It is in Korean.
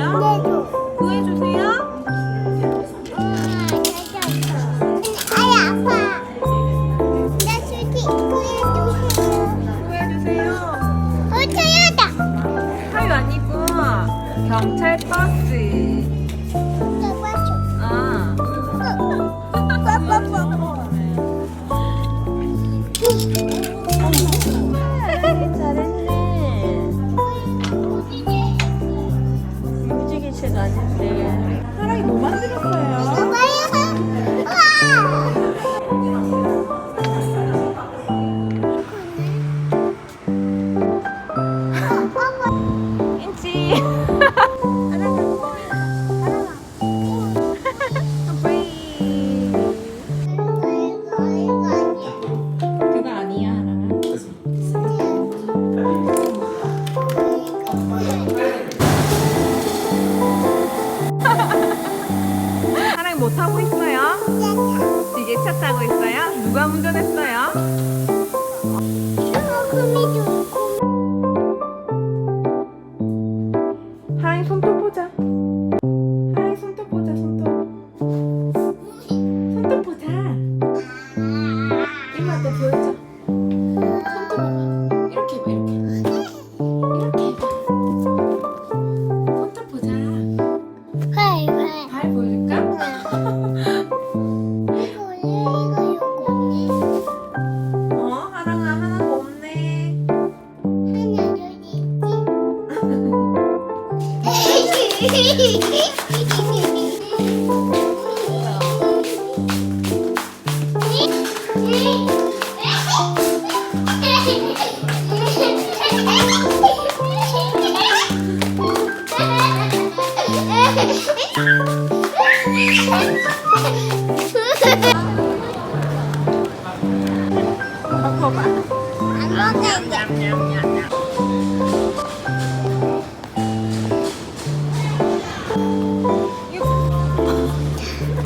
뭐 해달라고요? 구해주세요. 구해주세요. 아니고 경찰 버스. 움직이지가 않는데. 사랑이 뭐 만들었어요? 차 타고 있어요? 누가 운전했어요? 하랑이 손톱 보자. 하랑이 손톱 보자, 손톱. 손톱 보자. 안. 냠냠냠.